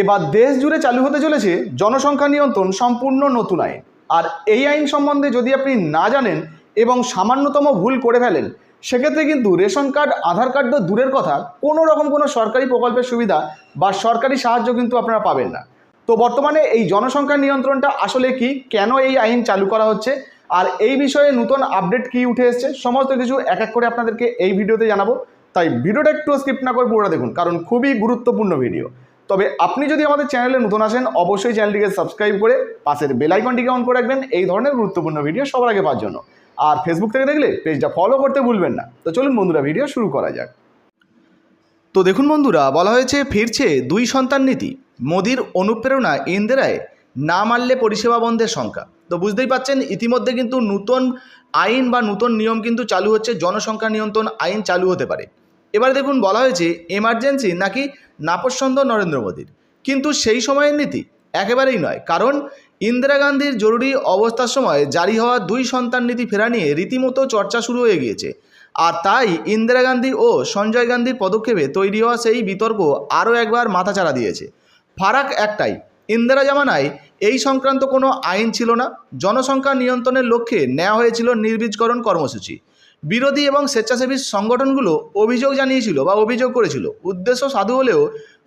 এবার দেশ জুড়ে চালু হতে চলেছে জনসংখ্যা নিয়ন্ত্রণ সম্পূর্ণ নতুন আইন। আর এই আইন সম্বন্ধে যদি আপনি না জানেন এবং সামান্যতম ভুল করে ফেলেন, সেক্ষেত্রে কিন্তু রেশন কার্ড, আধার কার্ড তো দূরের কথা, কোনো রকম কোনো সরকারি প্রকল্পের সুবিধা বা সরকারি সাহায্য কিন্তু আপনারা পাবেন না। তো বর্তমানে এই জনসংখ্যা নিয়ন্ত্রণটা আসলে কি, কেন এই আইন চালু করা হচ্ছে, আর এই বিষয়ে নতুন আপডেট কি উঠে এসছে, সমস্ত কিছু এক এক করে আপনাদেরকে এই ভিডিওতে জানাব। তাই ভিডিওটা একটু স্কিপ না করে পুরোটা দেখুন, কারণ খুবই গুরুত্বপূর্ণ ভিডিও। তবে আপনি যদি আমাদের চ্যানেলে নতুন আসেন, অবশ্যই চ্যানেলটিকে সাবস্ক্রাইব করে পাশের বেল আইকনটিকে অন করে রাখবেন। এই ধরনের গুরুত্বপূর্ণ ভিডিও সবার আগে পাওয়ার জন্য। আর ফেসবুক থেকে দেখলে পেজটা ফলো করতে ভুলবেন না। তো চলুন বন্ধুরা ভিডিও শুরু করা যাক। তো দেখুন বন্ধুরা, বলা হয়েছে, ফিরছে দুই সন্তান নীতি। মোদির অনুপ্রেরণা ইন্দিরায় না মানলে পরিষেবা বন্ধের সংখ্যা। তো বুঝতেই পাচ্ছেন, ইতিমধ্যে কিন্তু নতুন আইন বা নতুন নিয়ম কিন্তু চালু হচ্ছে, জনসংখ্যা নিয়ন্ত্রণ আইন চালু হতে পারে। এবার দেখুন বলা হয়েছে এমার্জেন্সি নাকি নাপসন্দ নরেন্দ্র মোদীর। কিন্তু সেই সময়ের নীতি একেবারেই নয়, কারণ ইন্দিরা গান্ধীর জরুরি অবস্থার সময় জারি হওয়া দুই সন্তান নীতি ফেরা নিয়ে রীতিমতো চর্চা শুরু হয়ে গিয়েছে। আর তাই ইন্দিরা গান্ধী ও সঞ্জয় গান্ধীর পদক্ষেপে তৈরি হওয়া সেই বিতর্ক আরও একবার মাথাচাড়া দিয়েছে। ফারাক একটাই, ইন্দিরা জামানায় এই সংক্রান্ত কোনো আইন ছিল না, জনসংখ্যা নিয়ন্ত্রণের লক্ষ্যে নেওয়া হয়েছিল নির্বীজকরণ কর্মসূচি। বিরোধী এবং স্বেচ্ছাসেবী সংগঠনগুলো অভিযোগ জানিয়েছিল বা অভিযোগ করেছিল। উদ্দেশ্য সাধু হলেও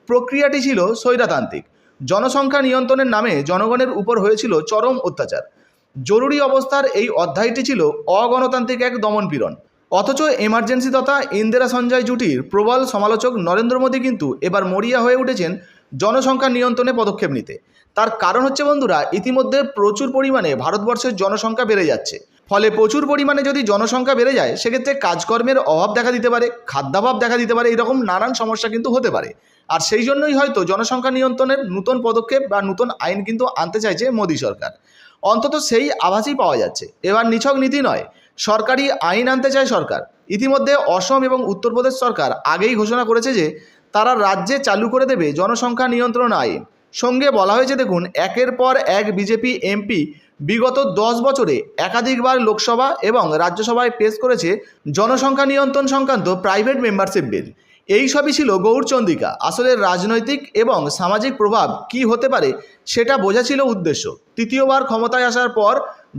প্রক্রিয়াটি ছিল স্বৈরাতান্ত্রিক। জনসংখ্যা নিয়ন্ত্রণের নামে জনগণের উপর হয়েছিল চরম অত্যাচার। জরুরি অবস্থার এই অধ্যায়টি ছিল অগণতান্ত্রিক এক দমনপীড়ন। অথচ এমার্জেন্সি তথা ইন্দিরা সঞ্জয় জুটির প্রবল সমালোচক নরেন্দ্র মোদী কিন্তু এবার মরিয়া হয়ে উঠেছেন জনসংখ্যা নিয়ন্ত্রণে পদক্ষেপ নিতে। তার কারণ হচ্ছে বন্ধুরা, ইতিমধ্যে প্রচুর পরিমাণে ভারতবর্ষের জনসংখ্যা বেড়ে যাচ্ছে। ফলে প্রচুর পরিমাণে যদি জনসংখ্যা বেড়ে যায়, সেক্ষেত্রে কাজকর্মের অভাব দেখা দিতে পারে, খাদ্যাভাব দেখা দিতে পারে, এরকম নানান সমস্যা কিন্তু হতে পারে। আর সেই জন্যই হয়তো জনসংখ্যা নিয়ন্ত্রণের নতুন পদক্ষেপ বা নতুন আইন কিন্তু আনতে চাইছে মোদী সরকার। অন্তত সেই আভাসই পাওয়া যাচ্ছে। এবার নিছক নীতি নয়, সরকারি আইন আনতে চায় সরকার। ইতিমধ্যে অসম এবং উত্তরপ্রদেশ সরকার আগেই ঘোষণা করেছে যে, তারা রাজ্যে চালু করে দেবে জনসংখ্যা নিয়ন্ত্রণ আইন। সঙ্গে বলা হয়েছে, দেখুন, একের পর এক বিজেপি, এমপি বিগত দশ বছরে একাধিকবার লোকসভা এবং রাজ্যসভায় পেশ করেছে জনসংখ্যা নিয়ন্ত্রণ সংক্রান্ত প্রাইভেট মেম্বারশিপ বিল এই সবই ছিল গৌরচন্দ্রিকা আসলে রাজনৈতিক এবং সামাজিক প্রভাব কি হতে পারে সেটা বোঝা ছিল উদ্দেশ্য। তৃতীয়বার ক্ষমতায় আসার পর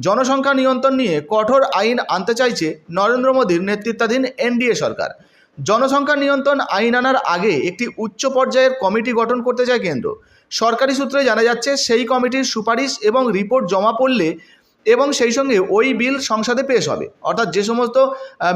জনসংখ্যা নিয়ন্ত্রণ নিয়ে কঠোর আইন আনতে চাইছে নরেন্দ্র মোদীর নেতৃত্বাধীন এনডিএ সরকার। জনসংখ্যা নিয়ন্ত্রণ আইন আনার আগে একটি উচ্চ পর্যায়ের কমিটি গঠন করতে চায় কেন্দ্র। সরকারি সূত্রে জানা যাচ্ছে, সেই কমিটির সুপারিশ এবং রিপোর্ট জমা পড়লে এবং সেই সঙ্গে ওই বিল সংসদে পেশ হবে। অর্থাৎ যে সমস্ত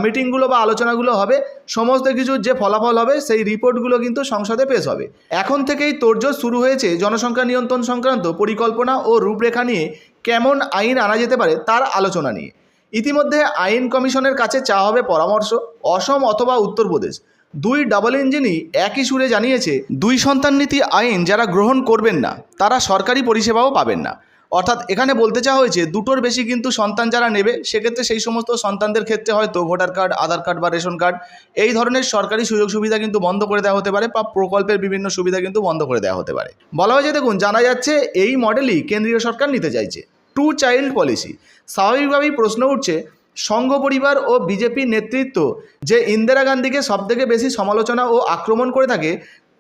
মিটিংগুলো বা আলোচনাগুলো হবে, সমস্ত কিছুর যে ফলাফল হবে, সেই রিপোর্টগুলো কিন্তু সংসদে পেশ হবে। এখন থেকেই তোড়জোড় শুরু হয়েছে জনসংখ্যা নিয়ন্ত্রণ সংক্রান্ত পরিকল্পনা ও রূপরেখা নিয়ে কেমন আইন আনা যেতে পারে তার আলোচনা নিয়ে। ইতিমধ্যে আইন কমিশনের কাছে চাওয়া হবে পরামর্শ, অসম অথবা উত্তরপ্রদেশ। দুই ডাবল ইঞ্জিনই একই সুরে জানিয়েছে, দুই সন্তান নীতি আইন যারা গ্রহণ করবেন না, তারা সরকারি পরিষেবাও পাবেন না। অর্থাৎ এখানে বলতে চাওয়া হয়েছে, দুটোর বেশি কিন্তু সন্তান যারা নেবে, সেক্ষেত্রে সেই সমস্ত সন্তানদের ক্ষেত্রে হয়তো ভোটার কার্ড, আধার কার্ড বা রেশন কার্ড, এই ধরনের সরকারি সুযোগ সুবিধা কিন্তু বন্ধ করে দেওয়া হতে পারে বা প্রকল্পের বিভিন্ন সুবিধা কিন্তু বন্ধ করে দেওয়া হতে পারে। বলা হয়েছে, দেখুন, জানা যাচ্ছে এই মডেলই কেন্দ্রীয় সরকার নিতে চাইছে। Two child policy. স্বাভাবিকভাবেই প্রশ্ন উঠছে সংঘ পরিবার ও বিজেপি নেতৃত্ব যে ইন্দিরা গান্ধীকে সবথেকে বেশি সমালোচনা ও আক্রমণ করে থাকে,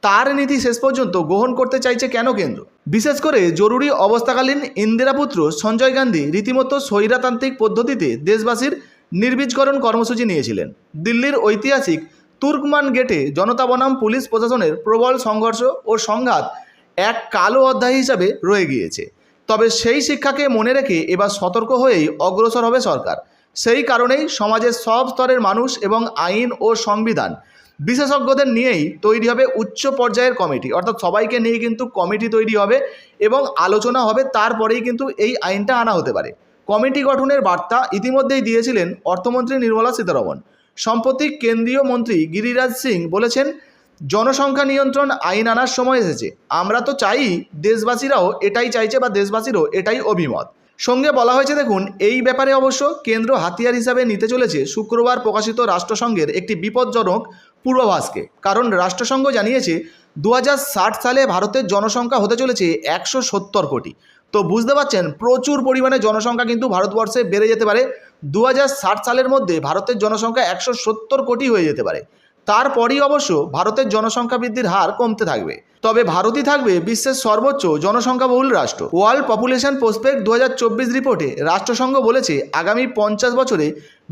তার নীতি শেষ পর্যন্ত গ্রহণ করতে চাইছে কেন কেন্দ্র? বিশেষ করে জরুরি অবস্থাকালীন ইন্দিরা পুত্র সঞ্জয় গান্ধী রীতিমতো স্বৈরাতান্ত্রিক পদ্ধতিতে দেশবাসীর নির্বীজকরণ কর্মসূচি নিয়েছিলেন। দিল্লির ঐতিহাসিক তুর্কমান গেটে জনতা বনাম পুলিশ প্রশাসনের প্রবল সংঘর্ষ ও সংঘাত এক কালো অধ্যায় হিসাবে রয়ে গিয়েছে। তবে সেই শিক্ষাকে মনে রেখে এবার সতর্ক হয়েই অগ্রসর হবে সরকার। সেই কারণেই সমাজের সব স্তরের মানুষ এবং আইন ও সংবিধান বিশেষজ্ঞদের নিয়েই তৈরি হবে উচ্চ পর্যায়ের কমিটি। অর্থাৎ সবাইকে নিয়ে কিন্তু কমিটি তৈরি হবে এবং আলোচনা হবে, তারপরেই কিন্তু এই আইনটা আনা হতে পারে। কমিটি গঠনের বার্তা ইতিমধ্যেই দিয়েছিলেন অর্থমন্ত্রী নির্মলা সীতারমণ সম্প্রতি কেন্দ্রীয় মন্ত্রী গিরিরাজ সিং বলেছেন, জনসংখ্যা নিয়ন্ত্রণ আইন আনার সময় এসেছে। আমরা তো চাই দেশবাসীরাও এটাই চাইছে বা দেশবাসীরও এটাই অভিমত। সঙ্গে বলা হয়েছে, দেখুন, এই ব্যাপারে অবশ্য কেন্দ্র হাতিয়ার হিসাবে নিতে চলেছে শুক্রবার প্রকাশিত রাষ্ট্রসংঘের একটি বিপজ্জনক পূর্বাভাসকে। কারণ রাষ্ট্রসংঘ জানিয়েছে দু হাজার ষাট সালে ভারতের জনসংখ্যা হতে চলেছে একশো সত্তর কোটি। তো বুঝতে পারছেন, প্রচুর পরিমাণে জনসংখ্যা কিন্তু ভারতবর্ষে বেড়ে যেতে পারে। দু হাজার ষাট সালের মধ্যে ভারতের জনসংখ্যা একশো সত্তর কোটি হয়ে যেতে পারে। তারপরই অবশ্য ভারতের জনসংখ্যা বৃদ্ধির হার কমতে থাকবে। তবে ভারতই থাকবে বিশ্বের সর্বোচ্চ জনসংখ্যাবহুল রাষ্ট্র। ওয়ার্ল্ড পপুলেশন প্রসপেক্ট দু হাজার চব্বিশ রিপোর্টে রাষ্ট্রসংঘ বলেছে, আগামী পঞ্চাশ বছরে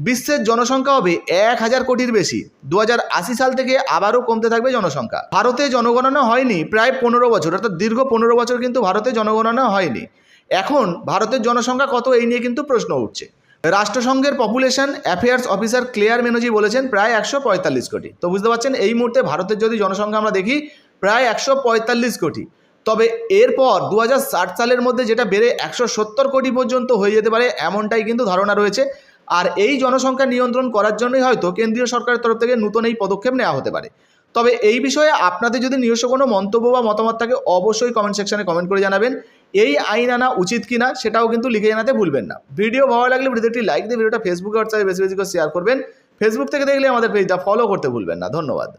বিশ্বের জনসংখ্যা হবে এক হাজার কোটির বেশি। দু হাজার আশি সাল থেকে আবারও কমতে থাকবে জনসংখ্যা। ভারতে জনগণনা হয়নি প্রায় পনেরো বছর, অর্থাৎ দীর্ঘ পনেরো বছর কিন্তু ভারতে জনগণনা হয়নি। এখন ভারতের জনসংখ্যা কত এই নিয়ে কিন্তু প্রশ্ন উঠছে। রাষ্ট্রসংঘের population affairs officer Claire Menzies বলেছেন প্রায় একশো পঁয়তাল্লিশ কোটি। তো বুঝতে পারছেন, এই মুহূর্তে ভারতের যদি জনসংখ্যা আমরা দেখি, প্রায় একশো পঁয়তাল্লিশ কোটি। তবে এরপর দু হাজার ষাট সালের মধ্যে যেটা বেড়ে একশো সত্তর কোটি পর্যন্ত হয়ে যেতে পারে, এমনটাই কিন্তু ধারণা রয়েছে। আর এই জনসংখ্যা নিয়ন্ত্রণ করার জন্যই হয়তো কেন্দ্রীয় সরকারের তরফ থেকে নতুন এই পদক্ষেপ নেওয়া হতে পারে। তবে এই বিষয়ে আপনাদের যদি নিজস্ব কোনো মন্তব্য বা মতামত থাকে, অবশ্যই কমেন্ট সেকশনে কমেন্ট করে জানাবেন। এই আইন আনা উচিত কিনা সেটাও কিন্তু লিখে জানাতে ভুলবেন না। ভিডিও ভালো লাগলে ভিডিওটি লাইক দিয়ে ভিডিওটা ফেসবুকে হোয়াটসঅ্যাপে বেশি বেশি করে শেয়ার করবেন। ফেসবুক থেকে দেখলে আমাদের পেজটা ফলো করতে ভুলবেন না। ধন্যবাদ।